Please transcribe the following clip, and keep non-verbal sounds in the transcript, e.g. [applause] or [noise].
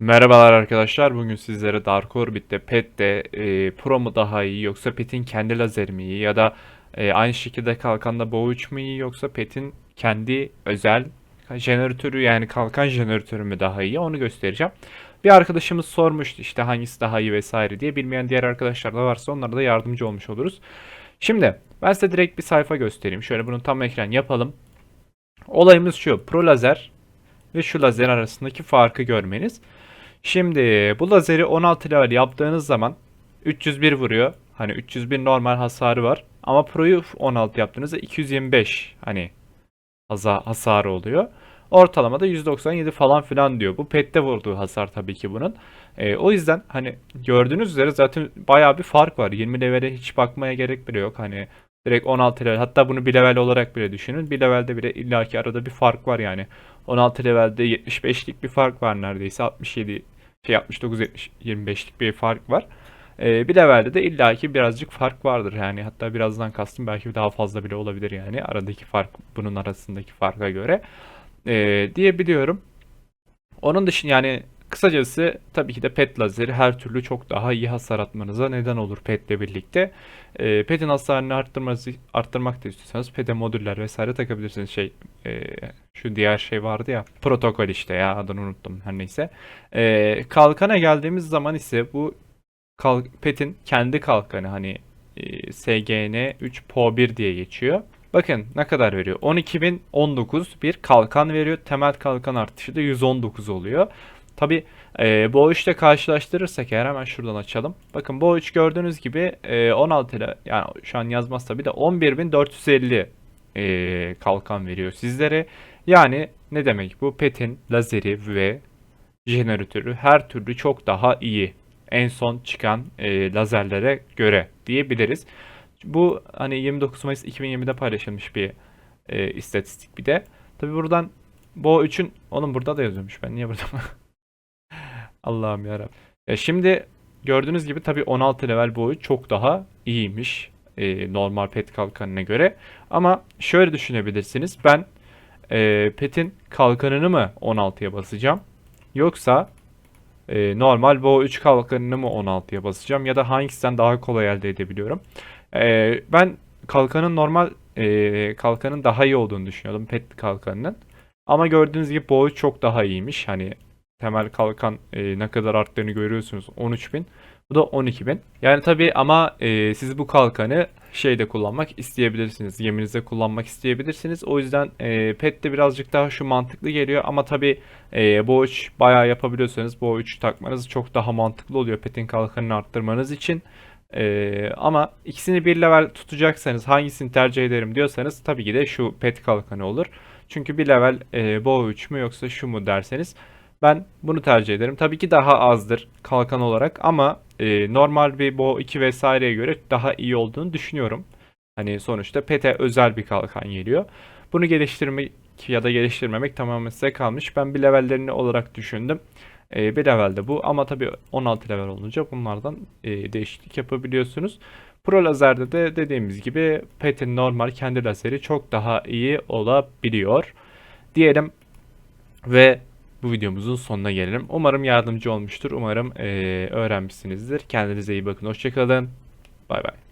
Merhabalar arkadaşlar. Bugün sizlere Dark Orbit'te PET'te e, Pro mu daha iyi yoksa PET'in kendi lazeri mi iyi ya da e, aynı şekilde kalkanda Bow 3 mü iyi yoksa PET'in kendi özel jeneratörü yani kalkan jeneratörü mü daha iyi onu göstereceğim. Bir arkadaşımız sormuştu işte hangisi daha iyi vesaire diye. Bilmeyen diğer arkadaşlar da varsa onlara da yardımcı olmuş oluruz. Şimdi ben size direkt bir sayfa göstereyim. Şöyle bunu tam ekran yapalım. Olayımız şu. Pro lazer ve şu lazer arasındaki farkı görmeniz. Şimdi bu lazeri 16 level yaptığınız zaman 301 vuruyor. Hani 301 normal hasarı var. Ama Pro'yu 16 yaptığınızda 225 hani haza, hasarı oluyor. Ortalamada 197 falan filan diyor. Bu pette vurduğu hasar tabii ki bunun. Ee, o yüzden hani gördüğünüz üzere zaten bayağı bir fark var. 20 levele hiç bakmaya gerek bile yok. Hani direkt 16 level hatta bunu bir level olarak bile düşünün. Bir levelde bile illaki arada bir fark var yani. 16 levelde 75'lik bir fark var neredeyse. 67 şey 69 70 25'lik bir fark var. Ee, bir levelde de illaki birazcık fark vardır yani hatta birazdan kastım belki daha fazla bile olabilir yani aradaki fark bunun arasındaki farka göre ee, diyebiliyorum. Onun dışında yani kısacası tabii ki de pet lazeri her türlü çok daha iyi hasar atmanıza neden olur petle birlikte. Ee, pet'in hasarını arttırması, arttırmak da istiyorsanız pet'e modüller vesaire takabilirsiniz. Şey e, şu diğer şey vardı ya protokol işte ya adını unuttum her neyse. Ee, kalkana geldiğimiz zaman ise bu kalk, pet'in kendi kalkanı hani e, SGN 3 PO1 diye geçiyor. Bakın ne kadar veriyor? 12.019 bir kalkan veriyor. Temel kalkan artışı da 119 oluyor. Tabi e, bu işte karşılaştırırsak eğer hemen şuradan açalım. Bakın bu 3 gördüğünüz gibi e, 16 ile yani şu an yazmaz tabi de 11.450 e, kalkan veriyor sizlere. Yani ne demek bu? Pet'in lazeri ve jeneratörü her türlü çok daha iyi. En son çıkan e, lazerlere göre diyebiliriz. Bu hani 29 Mayıs 2020'de paylaşılmış bir e, istatistik bir de. Tabi buradan bu 3'ün onun burada da yazıyormuş ben niye burada [laughs] Allah'ım yarabbim. Ya şimdi gördüğünüz gibi tabi 16 level boyu çok daha iyiymiş e, normal pet kalkanına göre. Ama şöyle düşünebilirsiniz. Ben e, petin kalkanını mı 16'ya basacağım? Yoksa e, normal Bo 3 kalkanını mı 16'ya basacağım? Ya da hangisinden daha kolay elde edebiliyorum? E, ben kalkanın normal e, kalkanın daha iyi olduğunu düşünüyordum pet kalkanının. Ama gördüğünüz gibi Bo 3 çok daha iyiymiş. Hani temel kalkan e, ne kadar arttığını görüyorsunuz 13.000. Bu da 12.000. Yani tabii ama e, siz bu kalkanı şeyde kullanmak isteyebilirsiniz. Geminizde kullanmak isteyebilirsiniz. O yüzden e, pet de birazcık daha şu mantıklı geliyor. Ama tabii e, bu 3 bayağı yapabiliyorsanız bu 3 takmanız çok daha mantıklı oluyor petin kalkanını arttırmanız için. E, ama ikisini bir level tutacaksanız hangisini tercih ederim diyorsanız tabii ki de şu pet kalkanı olur. Çünkü bir level e, bu 3 mü yoksa şu mu derseniz ben bunu tercih ederim. Tabii ki daha azdır kalkan olarak ama e, normal bir Bo 2 vesaireye göre daha iyi olduğunu düşünüyorum. Hani sonuçta PET'e özel bir kalkan geliyor. Bunu geliştirmek ya da geliştirmemek tamamen size kalmış. Ben bir levellerini olarak düşündüm. E, bir levelde bu ama tabii 16 level olunca bunlardan e, değişiklik yapabiliyorsunuz. Pro lazerde de dediğimiz gibi PET'in normal kendi lazeri çok daha iyi olabiliyor. Diyelim ve bu videomuzun sonuna gelelim. Umarım yardımcı olmuştur. Umarım e, öğrenmişsinizdir. Kendinize iyi bakın. Hoşçakalın. Bay bay.